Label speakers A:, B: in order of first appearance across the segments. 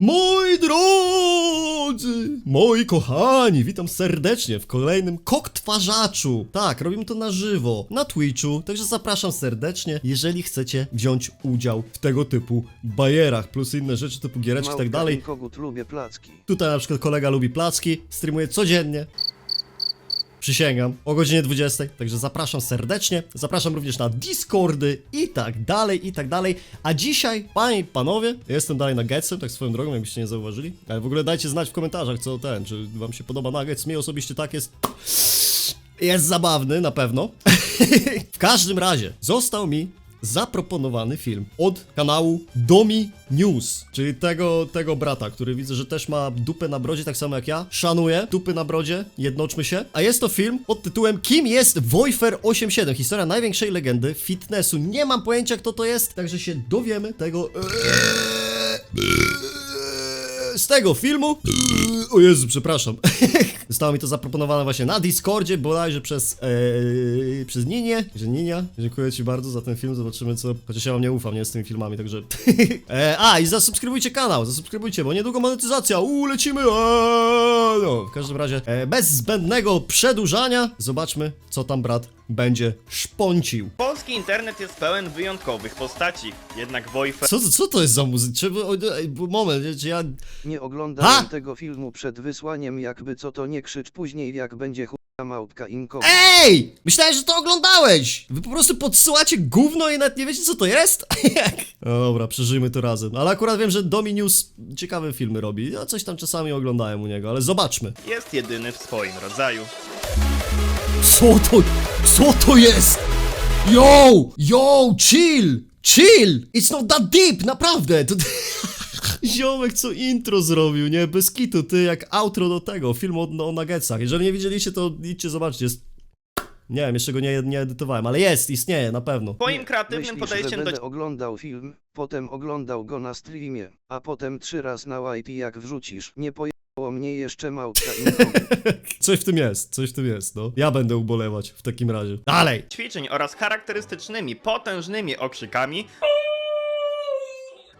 A: Moi drodzy, moi kochani, witam serdecznie w kolejnym koktwarzaczu. Tak, robimy to na żywo, na Twitchu, także zapraszam serdecznie, jeżeli chcecie wziąć udział w tego typu bajerach, plus inne rzeczy typu giereczki i tak dalej.
B: Kogut lubię placki.
A: Tutaj na przykład kolega lubi placki, streamuje codziennie. Przysięgam, o godzinie 20, także zapraszam serdecznie. Zapraszam również na Discordy i tak dalej, i tak dalej. A dzisiaj, panie i panowie, jestem dalej na Getsem, tak swoją drogą, jakbyście nie zauważyli. Ale w ogóle dajcie znać w komentarzach, co ten, czy wam się podoba Nuggets. Mi osobiście tak jest. Jest zabawny, na pewno. w każdym razie, został mi zaproponowany film od kanału Domi News, czyli tego, tego brata, który widzę, że też ma dupę na brodzie, tak samo jak ja. Szanuję dupy na brodzie, jednoczmy się. A jest to film pod tytułem Kim jest Wojfer 87? Historia największej legendy fitnessu. Nie mam pojęcia, kto to jest, także się dowiemy tego. z tego filmu. O Jezu, przepraszam. Zostało mi to zaproponowane właśnie na Discordzie, bodajże przez, e, przez Ninię. Że Ninia, dziękuję Ci bardzo za ten film, zobaczymy co... Chociaż ja wam nie ufam, nie, z tymi filmami, także... e, a, i zasubskrybujcie kanał, zasubskrybujcie, bo niedługo monetyzacja, uuu, lecimy! Eee, no, w każdym razie, e, bez zbędnego przedłużania, zobaczmy, co tam brat będzie szponcił.
C: Polski internet jest pełen wyjątkowych postaci, jednak Wojfer
A: Co, co to jest za muzyka? Moment, czy ja...
B: Nie oglądałem
A: Ha!
B: tego filmu przed wysłaniem, jakby co to nie krzycz później, jak będzie chuja małpka inko.
A: Ej! Myślałem, że to oglądałeś! Wy po prostu podsyłacie gówno i nawet nie wiecie, co to jest? no dobra, przeżyjmy to razem. Ale akurat wiem, że Dominius ciekawe filmy robi. Ja coś tam czasami oglądałem u niego, ale zobaczmy.
C: jest jedyny w swoim rodzaju.
A: Co to... Co to jest? Yo! Yo! Chill! Chill! It's not that deep! Naprawdę! To... Ziomek, co intro zrobił, nie? Bez kitu, ty jak outro do tego, filmu o, o nuggetsach. Jeżeli nie widzieliście, to idźcie zobaczcie, jest... Nie wiem, jeszcze go nie, nie edytowałem, ale jest, istnieje, na pewno.
C: Swoim kreatywnym
B: Myślisz, że
C: podejściem do
B: będę oglądał film, potem oglądał go na streamie, a potem trzy raz na YT jak wrzucisz. Nie pojechało mnie jeszcze małpka inko.
A: Coś w tym jest, coś w tym jest, no. Ja będę ubolewać w takim razie. Dalej!
C: ćwiczeń oraz charakterystycznymi, potężnymi okrzykami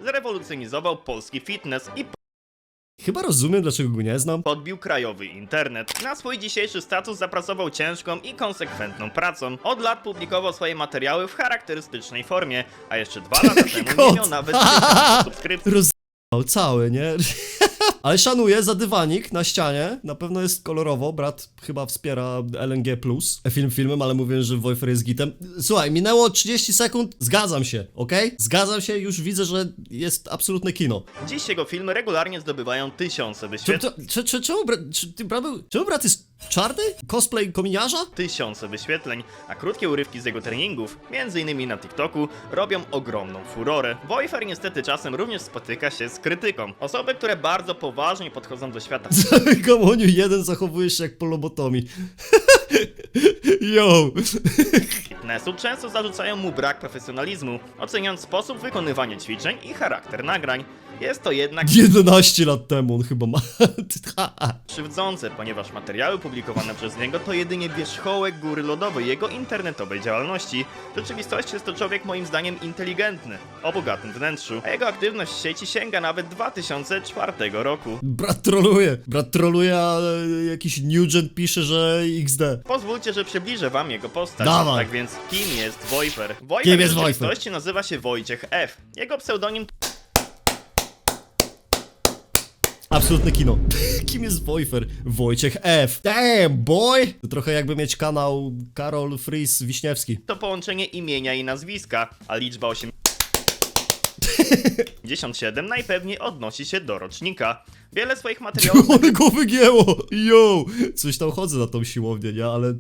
C: zrewolucjonizował polski fitness i
A: Chyba rozumiem, dlaczego go nie znam.
C: podbił krajowy internet. Na swój dzisiejszy status zapracował ciężką i konsekwentną pracą. Od lat publikował swoje materiały w charakterystycznej formie, a jeszcze dwa lata temu nie miał nawet 1000 subskrypcji.
A: Roz***ał cały, nie? Ale szanuję za dywanik na ścianie. Na pewno jest kolorowo. Brat chyba wspiera LNG. Film filmem, ale mówię, że Wojfer jest gitem. Słuchaj, minęło 30 sekund. Zgadzam się, okej? Zgadzam się, już widzę, że jest absolutne kino.
C: Dziś jego filmy regularnie zdobywają tysiące wyświetleń.
A: to, czy, czy, czemu, bra, czy, ty brat był, czemu brat jest czarny? Cosplay kominiarza?
C: tysiące wyświetleń, a krótkie urywki z jego treningów, m.in. na TikToku, robią ogromną furorę. Wojfer niestety czasem również spotyka się z krytyką. Osoby, które bardzo poważnie podchodzą do świata
A: Gamoniu, jeden zachowujesz się jak po lobotomii. Yo!
C: fitnessu, często zarzucają mu brak profesjonalizmu, oceniając sposób wykonywania ćwiczeń i charakter nagrań. Jest to jednak
A: 11 lat temu on chyba ma.
C: krzywdzące, ponieważ materiały publikowane przez niego to jedynie wierzchołek góry lodowej jego internetowej działalności. W rzeczywistości jest to człowiek moim zdaniem inteligentny, o bogatym wnętrzu, a jego aktywność w sieci sięga nawet 2004 roku.
A: Brat troluje. Brat troluje, a e, jakiś Nugent pisze, że XD.
C: Pozwólcie, że przybliżę wam jego postać.
A: Dawaj.
C: Tak więc, kim jest Wojfer? Wojfer
A: Kim
C: w
A: jest Wojfer?
C: rzeczywistości nazywa się Wojciech F. Jego pseudonim
A: Absolutne kino. Kim jest Wojfer? Wojciech F. Damn, boy! To trochę jakby mieć kanał Karol Fries Wiśniewski.
C: to połączenie imienia i nazwiska, a liczba 8... 57 najpewniej odnosi się do rocznika. Wiele swoich materiałów
A: Ale go wygięło! Yo! Coś tam chodzę na tą siłownię, nie? Ale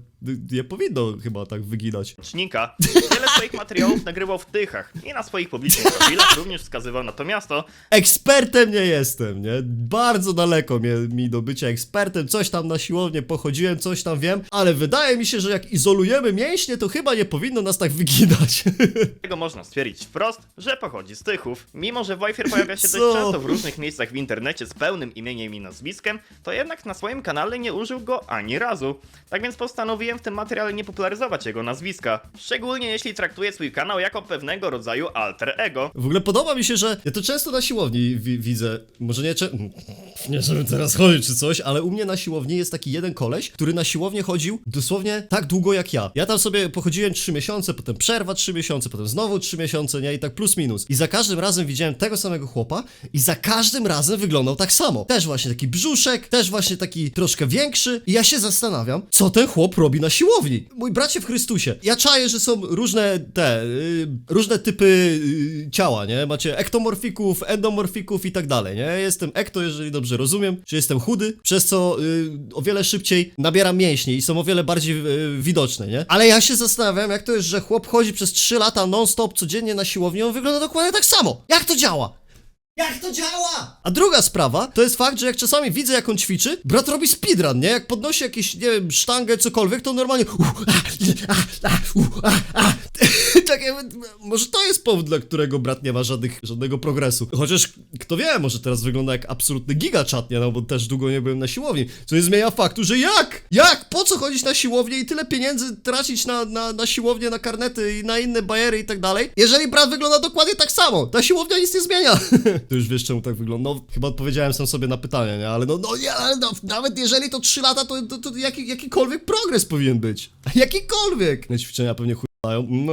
A: nie powinno chyba tak wyginać.
C: rocznika. Wiele swoich materiałów nagrywał w Tychach i na swoich publicznych profilach również wskazywał na to miasto,
A: Ekspertem nie jestem, nie? Bardzo daleko mnie, mi do bycia ekspertem. Coś tam na siłownię pochodziłem, coś tam wiem, ale wydaje mi się, że jak izolujemy mięśnie, to chyba nie powinno nas tak wyginać.
C: Tego można stwierdzić wprost, że pochodzi z Tychów. Mimo, że Wojfier pojawia się
A: Co?
C: dość często w różnych miejscach w internecie z pełnym imieniem i nazwiskiem, to jednak na swoim kanale nie użył go ani razu. Tak więc postanowiłem postanowiłem w tym materiale nie popularyzować jego nazwiska. Szczególnie jeśli traktuję swój kanał jako pewnego rodzaju alter ego.
A: W ogóle podoba mi się, że ja to często na siłowni wi widzę. Może nie, cze- nie żeby teraz chodzić czy coś, ale u mnie na siłowni jest taki jeden koleś, który na siłownię chodził dosłownie tak długo jak ja. Ja tam sobie pochodziłem 3 miesiące, potem przerwa 3 miesiące, potem znowu 3 miesiące, nie? I tak plus minus. I za każdym razem widziałem tego samego chłopa i za każdym razem wyglądał tak samo. Też właśnie taki brzuszek, też właśnie taki troszkę większy. I ja się zastanawiam, co ten chłop robi na siłowni. Mój bracie w Chrystusie. Ja czaję, że są różne te, y, różne typy y, ciała, nie? Macie ektomorfików, endomorfików i tak dalej, nie? Jestem ekto, jeżeli dobrze rozumiem, że jestem chudy, przez co y, o wiele szybciej nabieram mięśnie i są o wiele bardziej widoczne, nie? Ale ja się zastanawiam, jak to jest, że chłop chodzi przez 3 lata non-stop codziennie na siłownię, on wygląda dokładnie tak samo. Jak to działa? Jak to działa? A druga sprawa, to jest fakt, że jak czasami widzę, jak on ćwiczy, brat robi speedrun, nie? Jak podnosi jakieś, nie wiem, sztangę, cokolwiek, to normalnie... Tak może to jest powód, dla którego brat nie ma żadnych, żadnego progresu. Chociaż, kto wie, może teraz wygląda jak absolutny gigaczat, nie? No bo też długo nie byłem na siłowni. Co nie zmienia faktu, że jak? Jak? Po co chodzić na siłownię i tyle pieniędzy tracić na, na, na siłownię, na karnety i na inne bajery i tak dalej? Jeżeli brat wygląda dokładnie tak samo, ta siłownia nic nie zmienia. to już wiesz, czemu tak wygląda. No, chyba odpowiedziałem sam sobie na pytanie, nie? Ale no, no, nie, ale no nawet jeżeli to 3 lata, to, to, to jaki, jakikolwiek progres powinien być. Jakikolwiek. Na ćwiczenia pewnie chuj. No,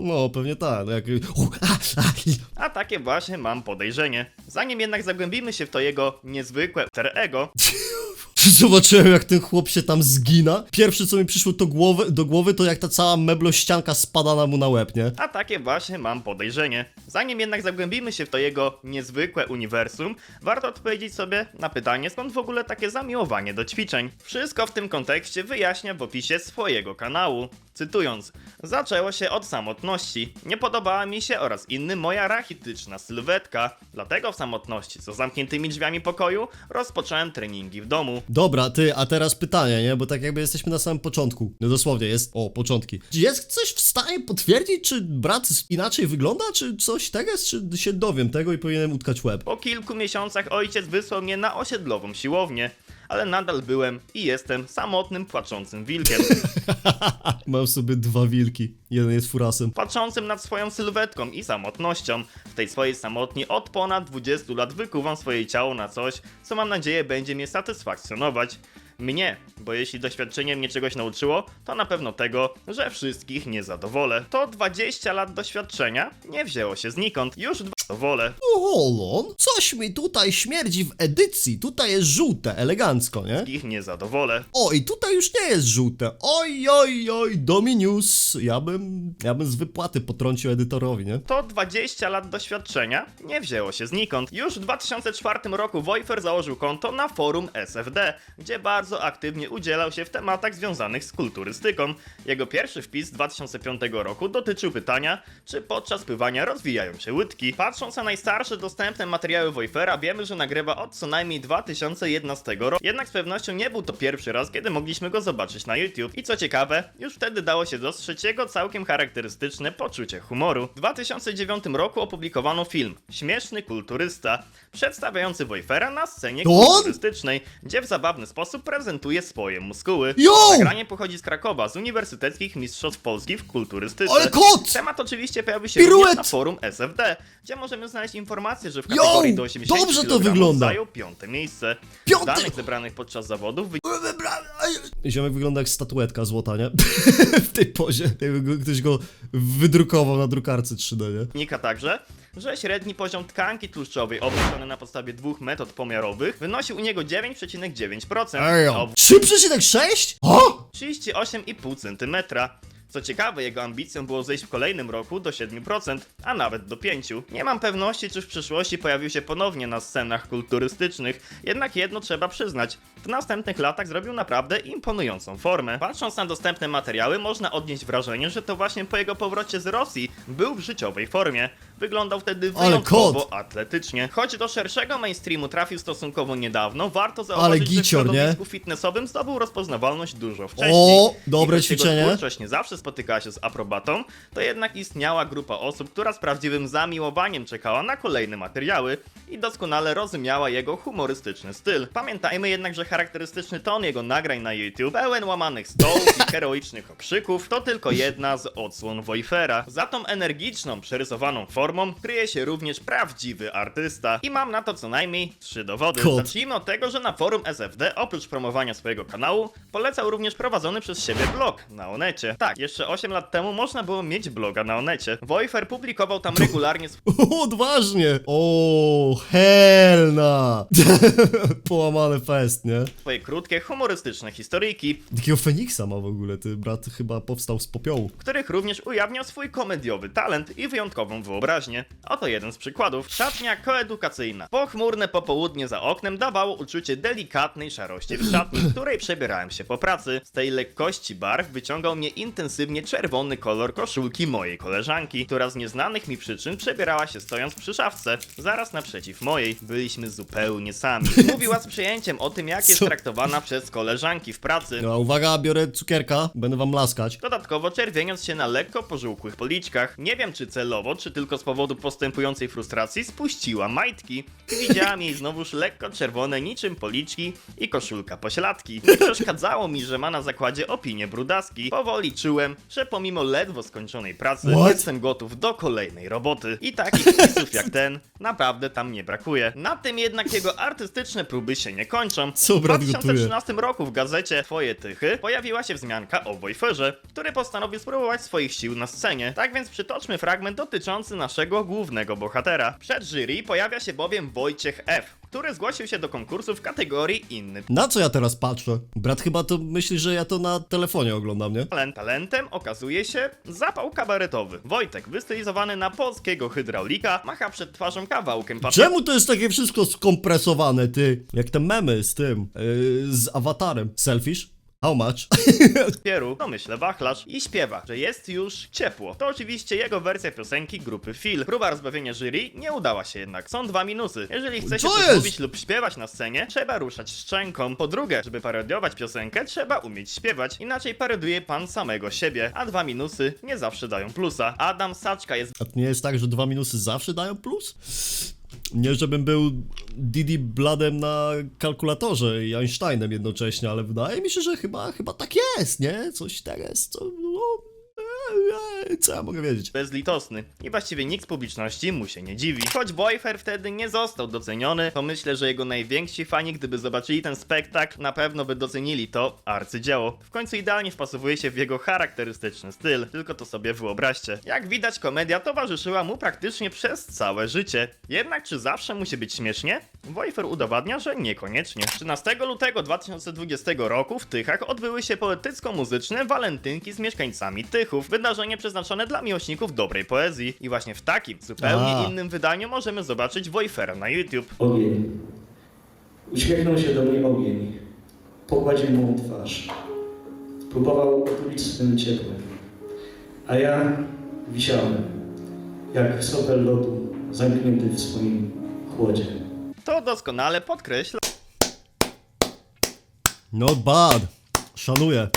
A: no, pewnie tak. No, jak... U, a, a, i-
C: A takie właśnie mam podejrzenie. Zanim jednak zagłębimy się w to jego niezwykłe alter ego,
A: Zobaczyłem, jak ten chłop się tam zgina. Pierwsze, co mi przyszło to głowy, do głowy, to jak ta cała meblościanka spada na mu na łeb, nie?
C: A takie właśnie mam podejrzenie. Zanim jednak zagłębimy się w to jego niezwykłe uniwersum, warto odpowiedzieć sobie na pytanie, skąd w ogóle takie zamiłowanie do ćwiczeń. Wszystko w tym kontekście wyjaśnia w opisie swojego kanału. Cytując, zaczęło się od samotności. Nie podobała mi się oraz innym moja rachityczna sylwetka. Dlatego w samotności, co zamkniętymi drzwiami pokoju, rozpocząłem treningi w domu.
A: Dobra, ty, a teraz pytanie, nie? Bo tak jakby jesteśmy na samym początku. No dosłownie, jest, o, początki. Czy jest coś w stanie potwierdzić, czy brat inaczej wygląda, czy coś tego jest, czy się dowiem tego i powinienem utkać łeb?
C: Po kilku miesiącach ojciec wysłał mnie na osiedlową siłownię, ale nadal byłem i jestem samotnym, płaczącym wilkiem.
A: Mam sobie dwa wilki. Jeden jest furasem.
C: patrzącym nad swoją sylwetką i samotnością. W tej swojej samotni od ponad 20 lat wykuwam swoje ciało na coś, co mam nadzieję będzie mnie satysfakcjonować. Mnie, bo jeśli doświadczenie mnie czegoś nauczyło, to na pewno tego, że wszystkich nie zadowolę. To 20 lat doświadczenia nie wzięło się znikąd, już dwa wolę.
A: Olon, coś mi tutaj śmierdzi w edycji. Tutaj jest żółte, elegancko, nie?
C: Ich nie zadowolę.
A: O, i tutaj już nie jest żółte. Oj, oj, oj, Dominius. Ja bym, ja bym z wypłaty potrącił edytorowi, nie?
C: To 20 lat doświadczenia nie wzięło się znikąd. Już w 2004 roku Wojfer założył konto na forum SFD, gdzie bardzo aktywnie udzielał się w tematach związanych z kulturystyką. Jego pierwszy wpis z 2005 roku dotyczył pytania, czy podczas pływania rozwijają się łydki. Patrząc na najstarsze dostępne materiały Wojfera, wiemy, że nagrywa od co najmniej 2011 roku. Jednak z pewnością nie był to pierwszy raz, kiedy mogliśmy go zobaczyć na YouTube. I co ciekawe, już wtedy dało się dostrzec jego całkiem charakterystyczne poczucie humoru. W 2009 roku opublikowano film Śmieszny kulturysta, przedstawiający Wojfera na scenie kulturystycznej, gdzie w zabawny sposób prezentuje swoje muskuły.
A: Yo!
C: Nagranie pochodzi z Krakowa, z Uniwersyteckich Mistrzostw Polski w kulturystyce.
A: Ale kot!
C: Temat oczywiście pojawił się
A: Piruet!
C: również na forum SFD, gdzie możemy znaleźć informację, że w
A: Yo!
C: kategorii do 80
A: Dobrze to
C: kg
A: wygląda.
C: zajął piąte miejsce.
A: Piąte!
C: Z danych zebranych podczas zawodów
A: Ziomek wygląda jak statuetka złota, nie? w tej pozie. Jakby go- ktoś go wydrukował na drukarce 3D, nie?
C: wynika także, że średni poziom tkanki tłuszczowej obliczony na podstawie dwóch metod pomiarowych wynosił u niego 9,9%, a
A: Damn. 3,6? O!
C: 38,5 cm. Co ciekawe, jego ambicją było zejść w kolejnym roku do 7%, a nawet do 5%. Nie mam pewności, czy w przyszłości pojawił się ponownie na scenach kulturystycznych, jednak jedno trzeba przyznać. W następnych latach zrobił naprawdę imponującą formę. Patrząc na dostępne materiały, można odnieść wrażenie, że to właśnie po jego powrocie z Rosji był w życiowej formie. Wyglądał wtedy wyjątkowo atletycznie. Choć do szerszego mainstreamu trafił stosunkowo niedawno, warto zauważyć,
A: gicior,
C: że w
A: nie?
C: środowisku fitnessowym zdobył rozpoznawalność dużo wcześniej.
A: O, dobre
C: jego
A: ćwiczenie.
C: twórczość nie zawsze spotykała się z aprobatą, to jednak istniała grupa osób, która z prawdziwym zamiłowaniem czekała na kolejne materiały i doskonale rozumiała jego humorystyczny styl. Pamiętajmy jednak, że charakterystyczny ton jego nagrań na YouTube, pełen łamanych stołów i heroicznych okrzyków, to tylko jedna z odsłon Wojfera. Za tą energiczną, przerysowaną formą kryje się również prawdziwy artysta. I mam na to co najmniej trzy dowody.
A: Kot.
C: Zacznijmy od tego, że na forum SFD oprócz promowania swojego kanału, polecał również prowadzony przez siebie blog na Onecie. Tak, jeszcze 8 lat temu można było mieć bloga na Onecie. Wojfer publikował tam regularnie
A: O, odważnie! O, helna! Połamany fest, nie?
C: swoje krótkie, humorystyczne historyjki,
A: Takiego Feniksa ma w ogóle, ty brat chyba powstał z popiołu.
C: w których również ujawniał swój komediowy talent i wyjątkową wyobraźnię. Oto jeden z przykładów. Szatnia koedukacyjna. Pochmurne popołudnie za oknem dawało uczucie delikatnej szarości w szatni, w której przebierałem się po pracy. Z tej lekkości barw wyciągał mnie intensywnie czerwony kolor koszulki mojej koleżanki, która z nieznanych mi przyczyn przebierała się stojąc przy szafce, zaraz naprzeciw mojej. Byliśmy zupełnie sami. Mówiła z przyjęciem o tym, jak jest
A: Co?
C: traktowana przez koleżanki w pracy.
A: No, uwaga, biorę cukierka, będę wam laskać.
C: Dodatkowo czerwieniąc się na lekko pożółkłych policzkach. Nie wiem czy celowo, czy tylko z powodu postępującej frustracji spuściła majtki. Widziałam jej znowuż lekko czerwone niczym policzki i koszulka pośladki. Nie przeszkadzało mi, że ma na zakładzie opinię brudaski. Powoli czułem, że pomimo ledwo skończonej pracy
A: What?
C: jestem gotów do kolejnej roboty. I takich wpisów jak ten naprawdę tam nie brakuje. Na tym jednak jego artystyczne próby się nie kończą.
A: Co
C: w
A: brat gotuje?
C: 2013 roku w gazecie Twoje Tychy pojawiła się wzmianka o Wojferze, który postanowił spróbować swoich sił na scenie. Tak więc przytoczmy fragment dotyczący naszego głównego bohatera. Przed jury pojawia się bowiem Wojciech F., który zgłosił się do konkursu w kategorii inny
A: Na co ja teraz patrzę? Brat chyba to myśli, że ja to na telefonie oglądam, nie?
C: talent. Talentem okazuje się zapał kabaretowy. Wojtek, wystylizowany na polskiego hydraulika, macha przed twarzą kawałkiem papieru.
A: Czemu to jest takie wszystko skompresowane, ty? Jak te memy z tym, yy, z awatarem. Selfish? How much?
C: papieru, no myślę wachlarz i śpiewa, że jest już ciepło. To oczywiście jego wersja piosenki grupy Phil. Próba rozbawienia jury nie udała się jednak. Są dwa minusy. Jeżeli chce się
A: Co
C: coś
A: jest?
C: mówić lub śpiewać na scenie, trzeba ruszać szczęką. Po drugie, żeby parodiować piosenkę, trzeba umieć śpiewać. Inaczej parodiuje pan samego siebie. A dwa minusy nie zawsze dają plusa. Adam Saczka jest
A: A to nie jest tak, że dwa minusy zawsze dają plus? Nie, żebym był Didi Bladem na kalkulatorze i Einsteinem jednocześnie, ale wydaje mi się, że chyba, chyba tak jest, nie? Coś jest, co... No, co ja mogę wiedzieć?
C: bezlitosny i właściwie nikt z publiczności mu się nie dziwi. Choć Boyfer wtedy nie został doceniony, to myślę, że jego najwięksi fani, gdyby zobaczyli ten spektakl, na pewno by docenili to arcydzieło. W końcu idealnie wpasowuje się w jego charakterystyczny styl, tylko to sobie wyobraźcie. Jak widać, komedia towarzyszyła mu praktycznie przez całe życie. Jednak czy zawsze musi być śmiesznie? Boyfer udowadnia, że niekoniecznie. 13 lutego 2020 roku w Tychach odbyły się poetycko-muzyczne walentynki z mieszkańcami Tychów, wydarzenie przeznaczone dla miłośników dobrej poezji. I właśnie w takim, zupełnie
A: A.
C: innym wydaniu możemy zobaczyć Wojfera na YouTube.
D: Ogień. Uśmiechnął się do mnie ogień. Pogładził mą twarz. Próbował otulić swym ciepłem. A ja wisiałem, jak sopel lodu zamknięty w swoim chłodzie.
C: To doskonale podkreśla
A: Not bad. Szanuję.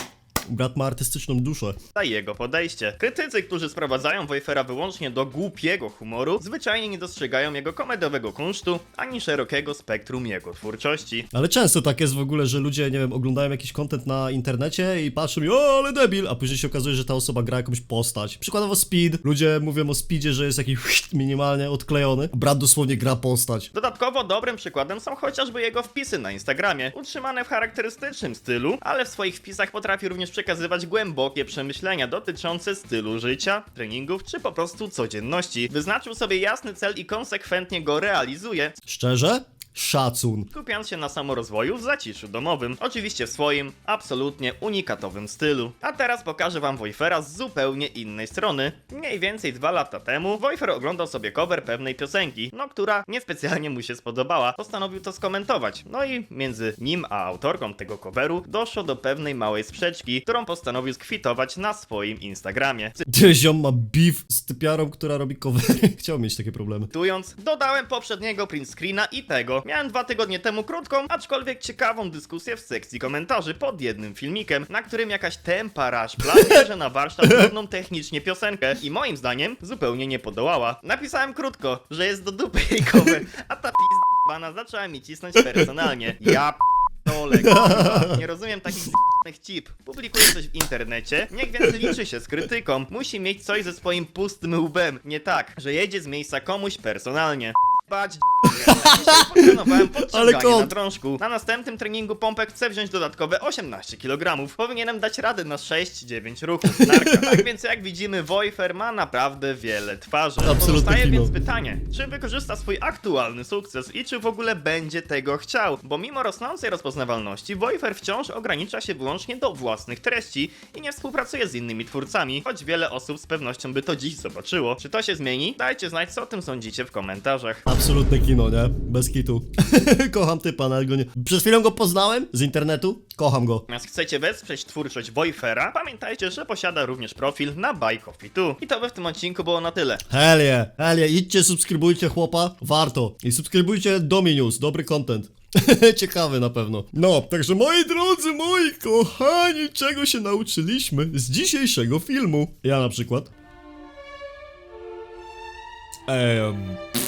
A: Brat ma artystyczną duszę.
C: jego podejście. Krytycy, którzy sprowadzają Wojfera wyłącznie do głupiego humoru, zwyczajnie nie dostrzegają jego komediowego kunsztu, ani szerokiego spektrum jego twórczości.
A: Ale często tak jest w ogóle, że ludzie, nie wiem, oglądają jakiś content na internecie i patrzą i o, ale debil, a później się okazuje, że ta osoba gra jakąś postać. Przykładowo Speed. Ludzie mówią o Speedzie, że jest jakiś minimalnie odklejony. Brat dosłownie gra postać.
C: Dodatkowo dobrym przykładem są chociażby jego wpisy na Instagramie, utrzymane w charakterystycznym stylu, ale w swoich wpisach potrafi również przekazywać głębokie przemyślenia dotyczące stylu życia, treningów czy po prostu codzienności. Wyznaczył sobie jasny cel i konsekwentnie go realizuje,
A: Szczerze? Szacun.
C: skupiając się na samorozwoju w zaciszu domowym. Oczywiście w swoim, absolutnie unikatowym stylu. A teraz pokażę wam Wojfera z zupełnie innej strony. Mniej więcej dwa lata temu Wojfer oglądał sobie cover pewnej piosenki, no która niespecjalnie mu się spodobała. Postanowił to skomentować. No i między nim a autorką tego coveru doszło do pewnej małej sprzeczki, którą postanowił skwitować na swoim Instagramie.
A: Ziom ma beef z typiarą, która robi covery. Chciał mieć takie problemy.
C: Cytując, dodałem poprzedniego print screena i tego. Miałem dwa tygodnie temu krótką, aczkolwiek ciekawą dyskusję w sekcji komentarzy pod jednym filmikiem, na którym jakaś tempa raszpla bierze na warsztat trudną technicznie piosenkę i moim zdaniem zupełnie nie podołała. Napisałem krótko, że jest do dupy jej cover, a ta p***bana zaczęła mi cisnąć personalnie. Ja p***dolę, kurwa. Nie rozumiem takich z***nych cip. Publikuje coś w internecie, niech więc liczy się z krytyką. Musi mieć coś ze swoim pustym łbem. Nie tak, że jedzie z miejsca komuś personalnie. Bać potrenowałem podciąganie
A: kot.
C: na drążku. Na następnym treningu pompek chcę wziąć dodatkowe 18 kg. Powinienem dać radę na 6-9 ruchów. Narka. Tak więc jak widzimy, Wojfer ma naprawdę wiele twarzy. Pozostaje
A: kino.
C: więc pytanie, czy wykorzysta swój aktualny sukces i czy w ogóle będzie tego chciał? Bo mimo rosnącej rozpoznawalności, Wojfer wciąż ogranicza się wyłącznie do własnych treści i nie współpracuje z innymi twórcami, choć wiele osób z pewnością by to dziś zobaczyło. Czy to się zmieni? Dajcie znać, co o tym sądzicie w komentarzach.
A: Absolutne kino, nie? Bez kitu. Kocham typa, ale go nie... Przez chwilę go poznałem z internetu. Kocham go.
C: Natomiast chcecie wesprzeć twórczość Wojfera, pamiętajcie, że posiada również profil na 2. I to by w tym odcinku było na tyle.
A: Helie, helie, idźcie, subskrybujcie chłopa. Warto. I subskrybujcie Dominius, dobry content. Ciekawy na pewno. No, także moi drodzy, moi kochani, czego się nauczyliśmy z dzisiejszego filmu? Ja na przykład. Ehm.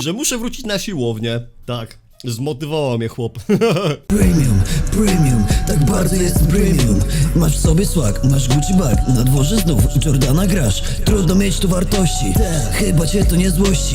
A: Że muszę wrócić na siłownię. Tak, zmotywował mnie chłop.
E: Premium, premium, tak bardzo jest premium Masz w sobie swag, masz Gucci bag Na dworze znów Jordana grasz Trudno mieć tu wartości Chyba cię to nie złości